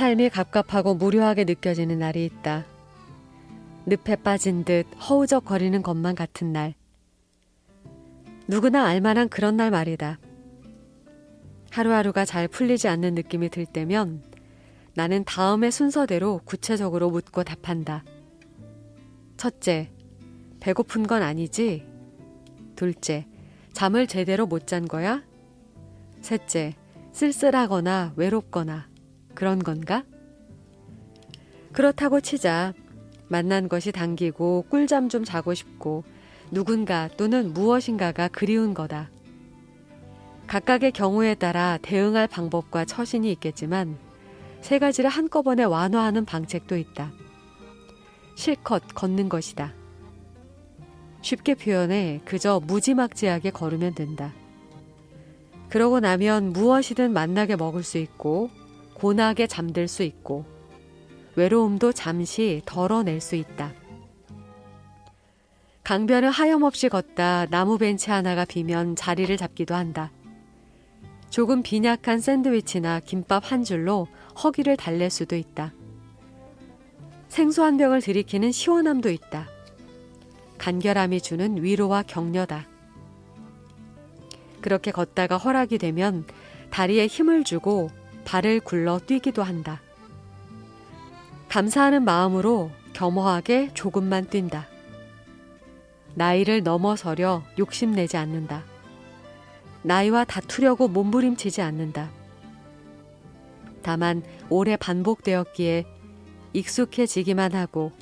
삶이 갑갑하고 무료하게 느껴지는 날이 있다. 늪에 빠진 듯 허우적거리는 것만 같은 날. 누구나 알만한 그런 날 말이다. 하루하루가 잘 풀리지 않는 느낌이 들 때면 나는 다음의 순서대로 구체적으로 묻고 답한다. 첫째, 배고픈 건 아니지? 둘째, 잠을 제대로 못 잔 거야? 셋째, 쓸쓸하거나 외롭거나 그런 건가? 그렇다고 치자. 만난 것이 당기고 꿀잠 좀 자고 싶고 누군가 또는 무엇인가가 그리운 거다. 각각의 경우에 따라 대응할 방법과 처신이 있겠지만 세 가지를 한꺼번에 완화하는 방책도 있다. 실컷 걷는 것이다. 쉽게 표현해 그저 무지막지하게 걸으면 된다. 그러고 나면 무엇이든 만나게 먹을 수 있고 고나게 잠들 수 있고 외로움도 잠시 덜어낼 수 있다. 강변을 하염없이 걷다 나무 벤치 하나가 비면 자리를 잡기도 한다. 조금 빈약한 샌드위치나 김밥 한 줄로 허기를 달랠 수도 있다. 생수 한 병을 들이키는 시원함도 있다. 간결함이 주는 위로와 격려다. 그렇게 걷다가 허락이 되면 다리에 힘을 주고 발을 굴러 뛰기도 한다. 감사하는 마음으로 겸허하게 조금만 뛴다. 나이를 넘어서려 욕심내지 않는다. 나이와 다투려고 몸부림치지 않는다. 다만 오래 반복되었기에 익숙해지기만 하고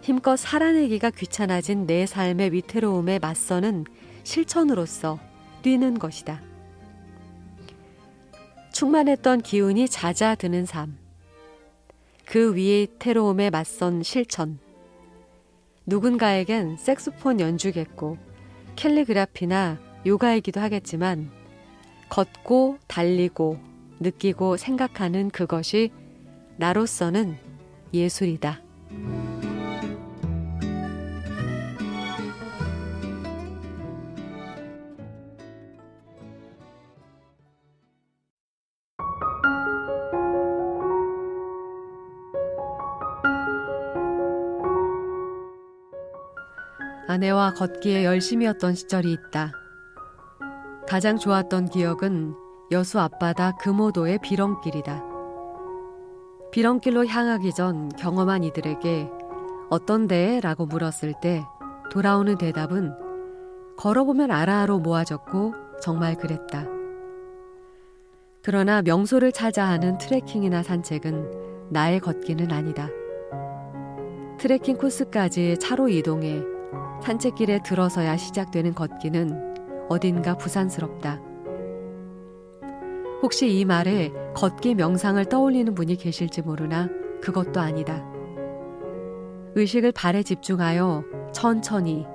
힘껏 살아내기가 귀찮아진 내 삶의 위태로움에 맞서는 실천으로서 뛰는 것이다. 충만했던 기운이 잦아드는 삶. 그 위태로움에 맞선 실천. 누군가에겐 색소폰 연주겠고 캘리그라피나 요가이기도 하겠지만 걷고 달리고 느끼고 생각하는 그것이 나로서는 예술이다. 아내와 걷기에 열심이었던 시절이 있다. 가장 좋았던 기억은 여수 앞바다 금오도의 비렁길이다. 비렁길로 향하기 전 경험한 이들에게 어떤 데? 라고 물었을 때 돌아오는 대답은 걸어보면 알아로 모아졌고 정말 그랬다. 그러나 명소를 찾아 하는 트레킹이나 산책은 나의 걷기는 아니다. 트레킹 코스까지 차로 이동해 산책길에 들어서야 시작되는 걷기는 어딘가 부산스럽다. 혹시 이 말에 걷기 명상을 떠올리는 분이 계실지 모르나 그것도 아니다. 의식을 발에 집중하여 천천히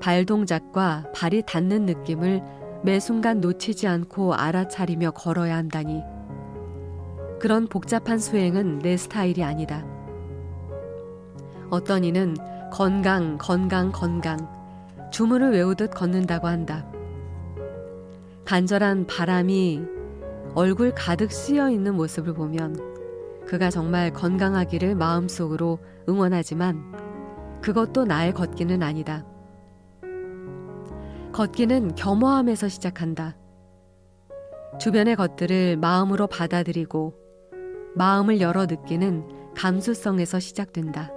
발 동작과 발이 닿는 느낌을 매 순간 놓치지 않고 알아차리며 걸어야 한다니. 그런 복잡한 수행은 내 스타일이 아니다. 어떤 이는 건강, 건강, 건강 주문을 외우듯 걷는다고 한다. 간절한 바람이 얼굴 가득 씌어 있는 모습을 보면 그가 정말 건강하기를 마음속으로 응원하지만 그것도 나의 걷기는 아니다. 걷기는 겸허함에서 시작한다. 주변의 것들을 마음으로 받아들이고 마음을 열어 느끼는 감수성에서 시작된다.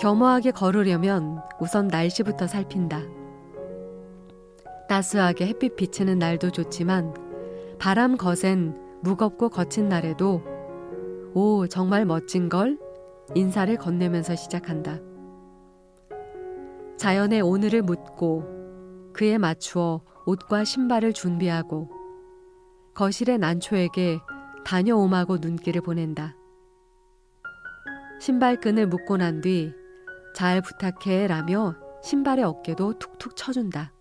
겸허하게 걸으려면 우선 날씨부터 살핀다. 따스하게 햇빛 비치는 날도 좋지만 바람 거센 무겁고 거친 날에도 오, 정말 멋진 걸 인사를 건네면서 시작한다. 자연의 오늘을 묻고 그에 맞추어 옷과 신발을 준비하고 거실의 난초에게 다녀옴하고 눈길을 보낸다. 신발끈을 묶고 난 뒤 잘 부탁해 라며 신발의 어깨도 툭툭 쳐준다.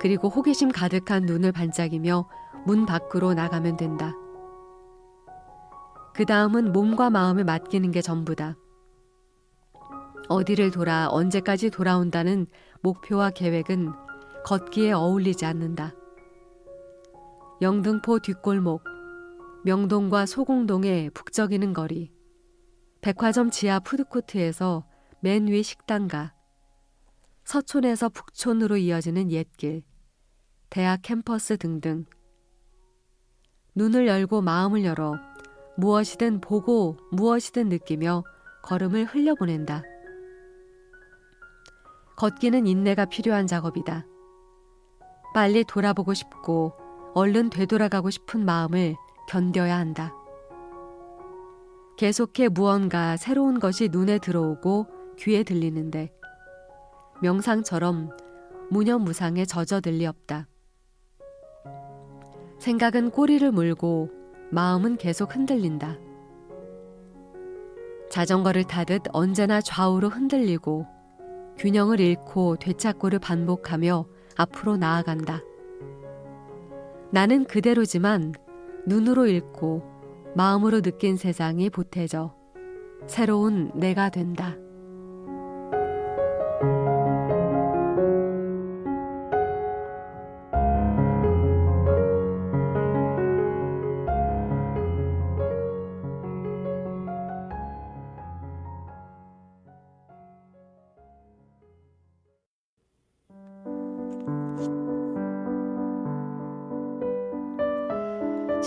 그리고 호기심 가득한 눈을 반짝이며 문 밖으로 나가면 된다. 그 다음은 몸과 마음을 맡기는 게 전부다. 어디를 돌아 언제까지 돌아온다는 목표와 계획은 걷기에 어울리지 않는다. 영등포 뒷골목, 명동과 소공동의 북적이는 거리, 백화점 지하 푸드코트에서 맨 위 식당가, 서촌에서 북촌으로 이어지는 옛길, 대학 캠퍼스 등등. 눈을 열고 마음을 열어 무엇이든 보고 무엇이든 느끼며 걸음을 흘려보낸다. 걷기는 인내가 필요한 작업이다. 빨리 돌아보고 싶고 얼른 되돌아가고 싶은 마음을 견뎌야 한다. 계속해 무언가 새로운 것이 눈에 들어오고 귀에 들리는데 명상처럼 무념무상에 젖어들 리 없다. 생각은 꼬리를 물고 마음은 계속 흔들린다. 자전거를 타듯 언제나 좌우로 흔들리고 균형을 잃고 되찾고를 반복하며 앞으로 나아간다. 나는 그대로지만 눈으로 읽고 마음으로 느낀 세상이 보태져 새로운 내가 된다.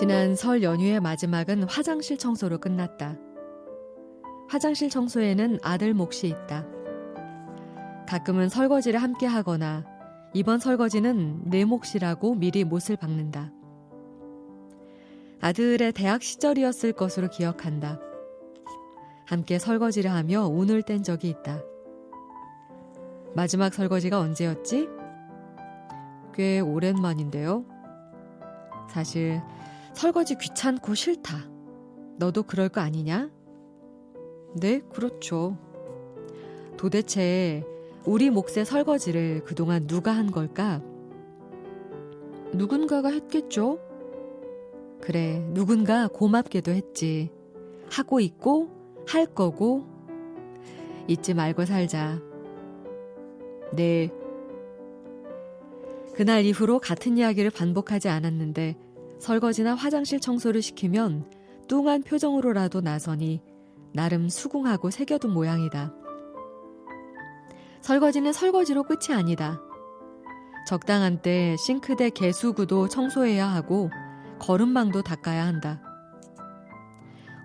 지난 설 연휴의 마지막은 화장실 청소로 끝났다. 화장실 청소에는 아들 몫이 있다. 가끔은 설거지를 함께 하거나 이번 설거지는 내 몫이라고 미리 못을 박는다. 아들의 대학 시절이었을 것으로 기억한다. 함께 설거지를 하며 운을 뗀 적이 있다. 마지막 설거지가 언제였지? 꽤 오랜만인데요. 사실 설거지 귀찮고 싫다. 너도 그럴 거 아니냐? 네, 그렇죠. 도대체 우리 몫의 설거지를 그동안 누가 한 걸까? 누군가가 했겠죠? 그래, 누군가 고맙게도 했지. 하고 있고, 할 거고, 잊지 말고 살자. 네. 그날 이후로 같은 이야기를 반복하지 않았는데, 설거지나 화장실 청소를 시키면 뚱한 표정으로라도 나서니 나름 수긍하고 새겨둔 모양이다. 설거지는 설거지로 끝이 아니다. 적당한 때 싱크대 개수구도 청소해야 하고 거름망도 닦아야 한다.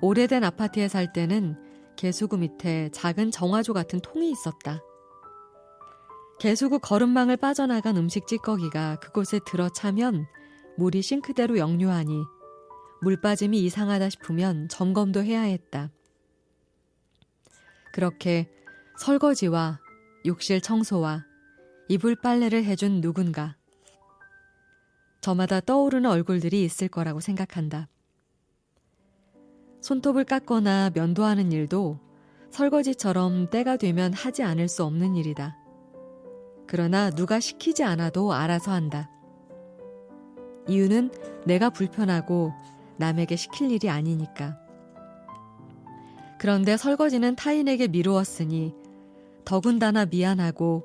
오래된 아파트에 살 때는 개수구 밑에 작은 정화조 같은 통이 있었다. 개수구 거름망을 빠져나간 음식 찌꺼기가 그곳에 들어차면 물이 싱크대로 역류하니 물 빠짐이 이상하다 싶으면 점검도 해야 했다. 그렇게 설거지와 욕실 청소와 이불 빨래를 해준 누군가. 저마다 떠오르는 얼굴들이 있을 거라고 생각한다. 손톱을 깎거나 면도하는 일도 설거지처럼 때가 되면 하지 않을 수 없는 일이다. 그러나 누가 시키지 않아도 알아서 한다. 이유는 내가 불편하고 남에게 시킬 일이 아니니까. 그런데 설거지는 타인에게 미루었으니 더군다나 미안하고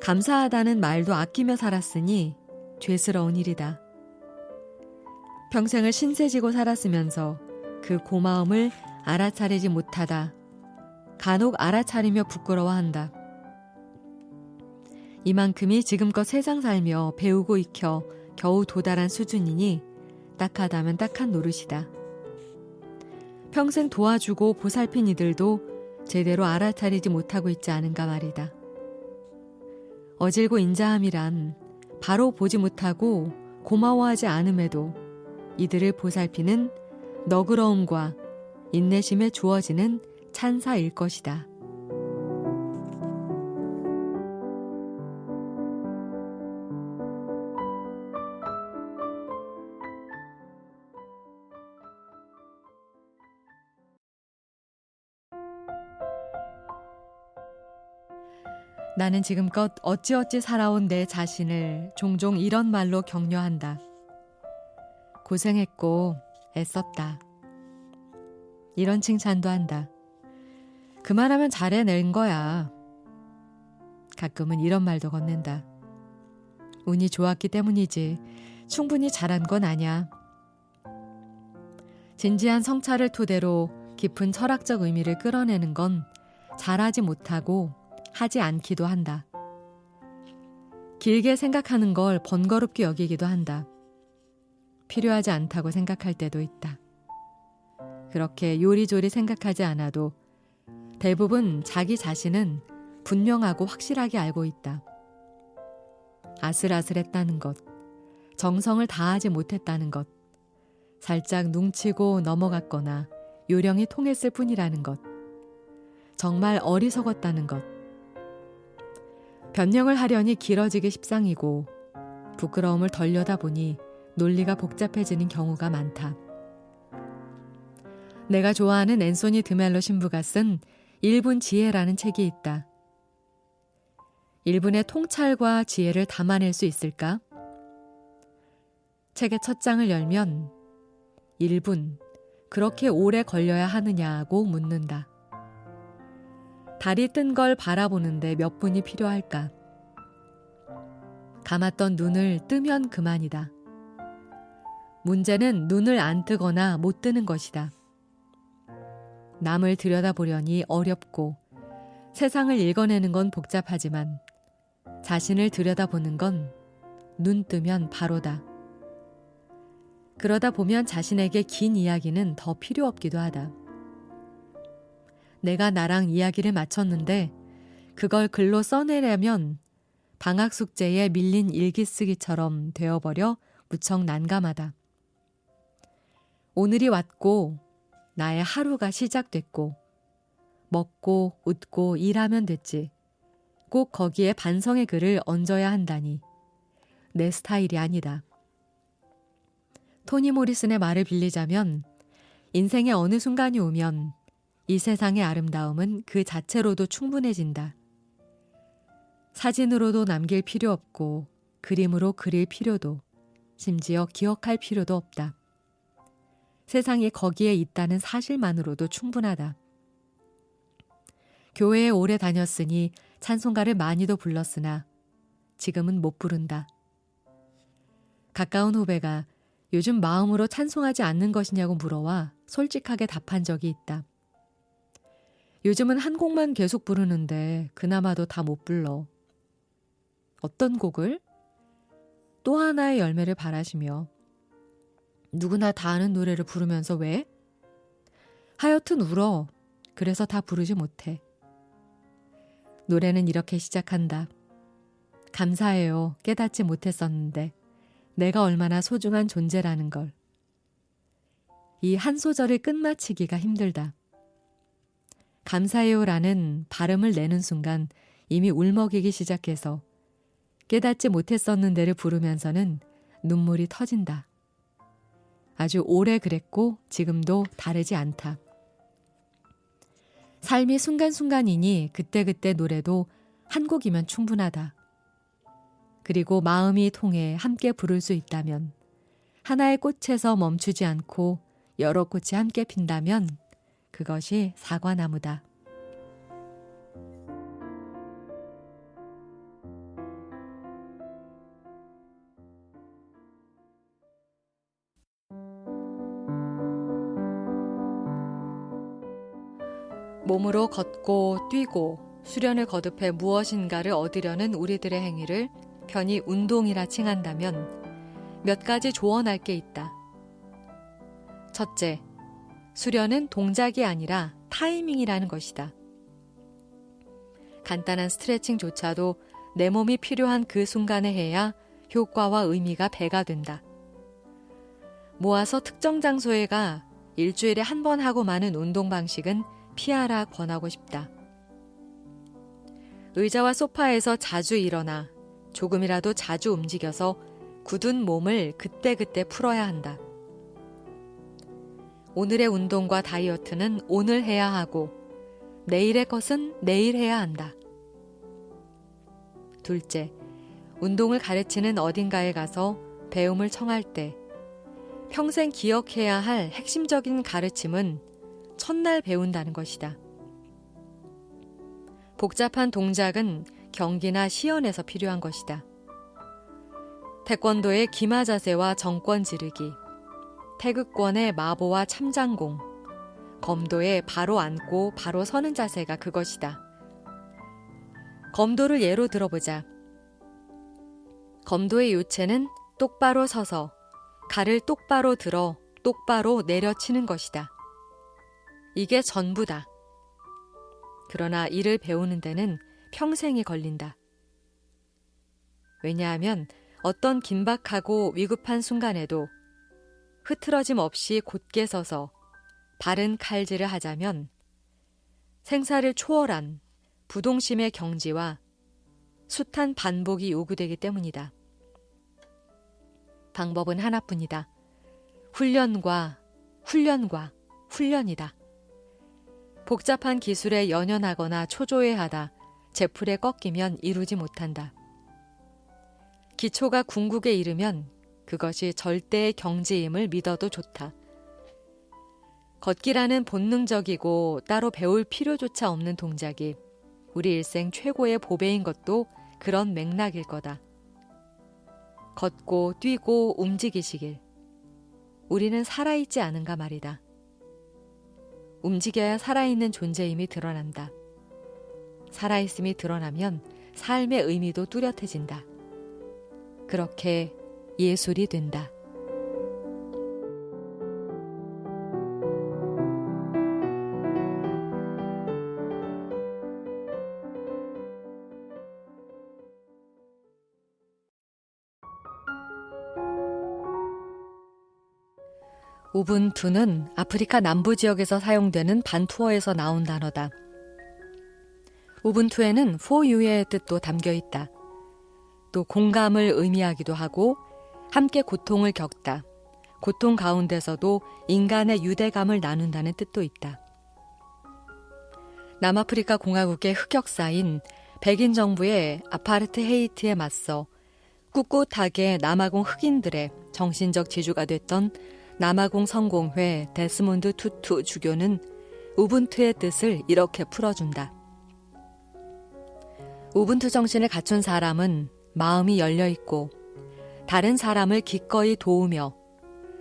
감사하다는 말도 아끼며 살았으니 죄스러운 일이다. 평생을 신세지고 살았으면서 그 고마움을 알아차리지 못하다. 간혹 알아차리며 부끄러워한다. 이만큼이 지금껏 세상 살며 배우고 익혀 겨우 도달한 수준이니 딱하다면 딱한 노릇이다. 평생 도와주고 보살핀 이들도 제대로 알아차리지 못하고 있지 않은가 말이다. 어질고 인자함이란 바로 보지 못하고 고마워하지 않음에도 이들을 보살피는 너그러움과 인내심에 주어지는 찬사일 것이다. 나는 지금껏 어찌어찌 살아온 내 자신을 종종 이런 말로 격려한다. 고생했고 애썼다. 이런 칭찬도 한다. 그만하면 잘해낸 거야. 가끔은 이런 말도 건넨다. 운이 좋았기 때문이지. 충분히 잘한 건 아니야. 진지한 성찰을 토대로 깊은 철학적 의미를 끌어내는 건 잘하지 못하고 하지 않기도 한다. 길게 생각하는 걸 번거롭게 여기기도 한다. 필요하지 않다고 생각할 때도 있다. 그렇게 요리조리 생각하지 않아도 대부분 자기 자신은 분명하고 확실하게 알고 있다. 아슬아슬했다는 것, 정성을 다하지 못했다는 것, 살짝 뭉치고 넘어갔거나 요령이 통했을 뿐이라는 것, 정말 어리석었다는 것. 변명을 하려니 길어지기 십상이고 부끄러움을 덜려다 보니 논리가 복잡해지는 경우가 많다. 내가 좋아하는 앤소니 드멜로 신부가 쓴 일분 지혜라는 책이 있다. 일분의 통찰과 지혜를 담아낼 수 있을까? 책의 첫 장을 열면 1분, 그렇게 오래 걸려야 하느냐고 묻는다. 달이 뜬 걸 바라보는데 몇 분이 필요할까? 감았던 눈을 뜨면 그만이다. 문제는 눈을 안 뜨거나 못 뜨는 것이다. 남을 들여다보려니 어렵고 세상을 읽어내는 건 복잡하지만 자신을 들여다보는 건 눈 뜨면 바로다. 그러다 보면 자신에게 긴 이야기는 더 필요 없기도 하다. 내가 나랑 이야기를 마쳤는데 그걸 글로 써내려면 방학 숙제에 밀린 일기 쓰기처럼 되어버려 무척 난감하다. 오늘이 왔고 나의 하루가 시작됐고 먹고 웃고 일하면 됐지. 꼭 거기에 반성의 글을 얹어야 한다니. 내 스타일이 아니다. 토니 모리슨의 말을 빌리자면 인생의 어느 순간이 오면 이 세상의 아름다움은 그 자체로도 충분해진다. 사진으로도 남길 필요 없고 그림으로 그릴 필요도 심지어 기억할 필요도 없다. 세상이 거기에 있다는 사실만으로도 충분하다. 교회에 오래 다녔으니 찬송가를 많이도 불렀으나 지금은 못 부른다. 가까운 후배가 요즘 마음으로 찬송하지 않는 것이냐고 물어와 솔직하게 답한 적이 있다. 요즘은 한 곡만 계속 부르는데 그나마도 다 못 불러. 어떤 곡을? 또 하나의 열매를 바라시며 누구나 다 아는 노래를 부르면서 왜? 하여튼 울어. 그래서 다 부르지 못해. 노래는 이렇게 시작한다. 감사해요. 깨닫지 못했었는데. 내가 얼마나 소중한 존재라는 걸. 이 한 소절을 끝마치기가 힘들다. 감사해요라는 발음을 내는 순간 이미 울먹이기 시작해서 깨닫지 못했었는데를 부르면서는 눈물이 터진다. 아주 오래 그랬고 지금도 다르지 않다. 삶이 순간순간이니 그때그때 노래도 한 곡이면 충분하다. 그리고 마음이 통해 함께 부를 수 있다면 하나의 꽃에서 멈추지 않고 여러 꽃이 함께 핀다면 그것이 사과나무다. 몸으로 걷고 뛰고 수련을 거듭해 무엇인가를 얻으려는 우리들의 행위를 편히 운동이라 칭한다면 몇 가지 조언할 게 있다. 첫째, 수련은 동작이 아니라 타이밍이라는 것이다. 간단한 스트레칭조차도 내 몸이 필요한 그 순간에 해야 효과와 의미가 배가 된다. 모아서 특정 장소에 가 일주일에 한 번 하고 마는 운동 방식은 피하라 권하고 싶다. 의자와 소파에서 자주 일어나 조금이라도 자주 움직여서 굳은 몸을 그때그때 풀어야 한다. 오늘의 운동과 다이어트는 오늘 해야 하고 내일의 것은 내일 해야 한다. 둘째, 운동을 가르치는 어딘가에 가서 배움을 청할 때 평생 기억해야 할 핵심적인 가르침은 첫날 배운다는 것이다. 복잡한 동작은 경기나 시연에서 필요한 것이다. 태권도의 기마 자세와 정권 지르기, 태극권의 마보와 참장공, 검도에 바로 앉고 바로 서는 자세가 그것이다. 검도를 예로 들어보자. 검도의 요체는 똑바로 서서 칼을 똑바로 들어 똑바로 내려치는 것이다. 이게 전부다. 그러나 이를 배우는 데는 평생이 걸린다. 왜냐하면 어떤 긴박하고 위급한 순간에도 흐트러짐 없이 곧게 서서 바른 칼질을 하자면 생사를 초월한 부동심의 경지와 숱한 반복이 요구되기 때문이다. 방법은 하나뿐이다. 훈련과 훈련과 훈련이다. 복잡한 기술에 연연하거나 초조해하다 제풀에 꺾이면 이루지 못한다. 기초가 궁극에 이르면 그것이 절대의 경지임을 믿어도 좋다. 걷기라는 본능적이고 따로 배울 필요조차 없는 동작이 우리 일생 최고의 보배인 것도 그런 맥락일 거다. 걷고 뛰고 움직이시길. 우리는 살아있지 않은가 말이다. 움직여야 살아있는 존재임이 드러난다. 살아있음이 드러나면 삶의 의미도 뚜렷해진다. 그렇게 예술이 된다. 우분투는 아프리카 남부 지역에서 사용되는 반투어에서 나온 단어다. 우분투에는 포유의 뜻도 담겨 있다. 또 공감을 의미하기도 하고 함께 고통을 겪다. 고통 가운데서도 인간의 유대감을 나눈다는 뜻도 있다. 남아프리카 공화국의 흑역사인 백인 정부의 아파르트 헤이트에 맞서 꿋꿋하게 남아공 흑인들의 정신적 지주가 됐던 남아공 성공회 데스몬드 투투 주교는 우분투의 뜻을 이렇게 풀어준다. 우분투 정신을 갖춘 사람은 마음이 열려 있고 다른 사람을 기꺼이 도우며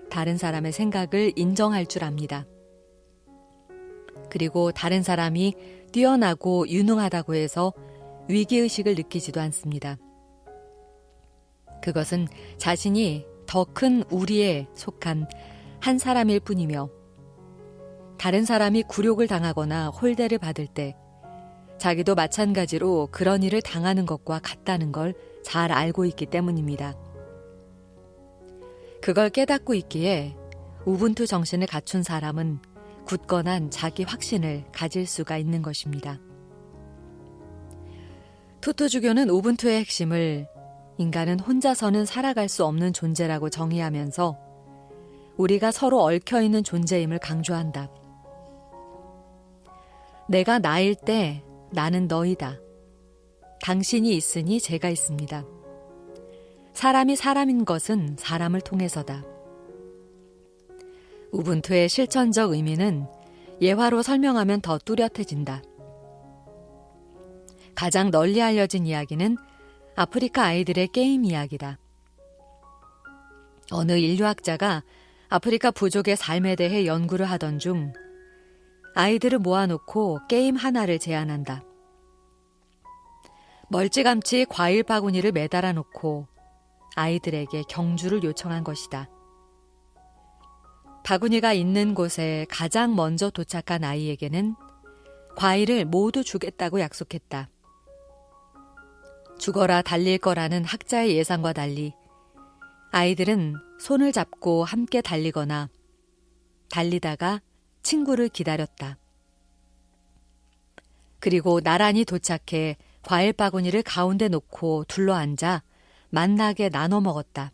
다른 사람의 생각을 인정할 줄 압니다. 그리고 다른 사람이 뛰어나고 유능하다고 해서 위기의식을 느끼지도 않습니다. 그것은 자신이 더 큰 우리에 속한 한 사람일 뿐이며 다른 사람이 굴욕을 당하거나 홀대를 받을 때 자기도 마찬가지로 그런 일을 당하는 것과 같다는 걸 잘 알고 있기 때문입니다. 그걸 깨닫고 있기에 우분투 정신을 갖춘 사람은 굳건한 자기 확신을 가질 수가 있는 것입니다. 투투주교는 우분투의 핵심을 인간은 혼자서는 살아갈 수 없는 존재라고 정의하면서 우리가 서로 얽혀 있는 존재임을 강조한다. 내가 나일 때 나는 너이다. 당신이 있으니 제가 있습니다. 사람이 사람인 것은 사람을 통해서다. 우분투의 실천적 의미는 예화로 설명하면 더 뚜렷해진다. 가장 널리 알려진 이야기는 아프리카 아이들의 게임 이야기다. 어느 인류학자가 아프리카 부족의 삶에 대해 연구를 하던 중 아이들을 모아놓고 게임 하나를 제안한다. 멀찌감치 과일 바구니를 매달아 놓고 아이들에게 경주를 요청한 것이다. 바구니가 있는 곳에 가장 먼저 도착한 아이에게는 과일을 모두 주겠다고 약속했다. 죽어라 달릴 거라는 학자의 예상과 달리 아이들은 손을 잡고 함께 달리거나 달리다가 친구를 기다렸다. 그리고 나란히 도착해 과일 바구니를 가운데 놓고 둘러앉아 만나게 나눠 먹었다.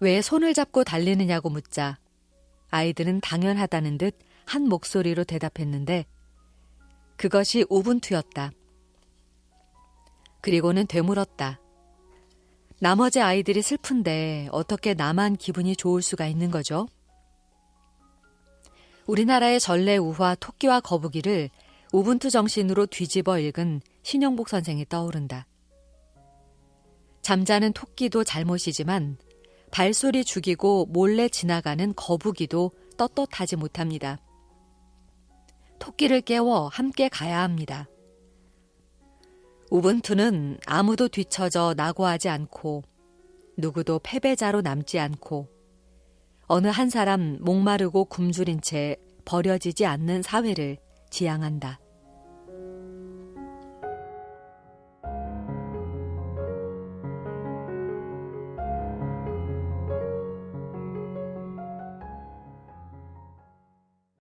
왜 손을 잡고 달리느냐고 묻자 아이들은 당연하다는 듯 한 목소리로 대답했는데 그것이 우분투였다. 그리고는 되물었다. 나머지 아이들이 슬픈데 어떻게 나만 기분이 좋을 수가 있는 거죠? 우리나라의 전래 우화 토끼와 거북이를 우분투 정신으로 뒤집어 읽은 신영복 선생이 떠오른다. 잠자는 토끼도 잘못이지만 발소리 죽이고 몰래 지나가는 거북이도 떳떳하지 못합니다. 토끼를 깨워 함께 가야 합니다. 우분투는 아무도 뒤처져 낙오하지 않고 누구도 패배자로 남지 않고 어느 한 사람 목마르고 굶주린 채 버려지지 않는 사회를 지향한다.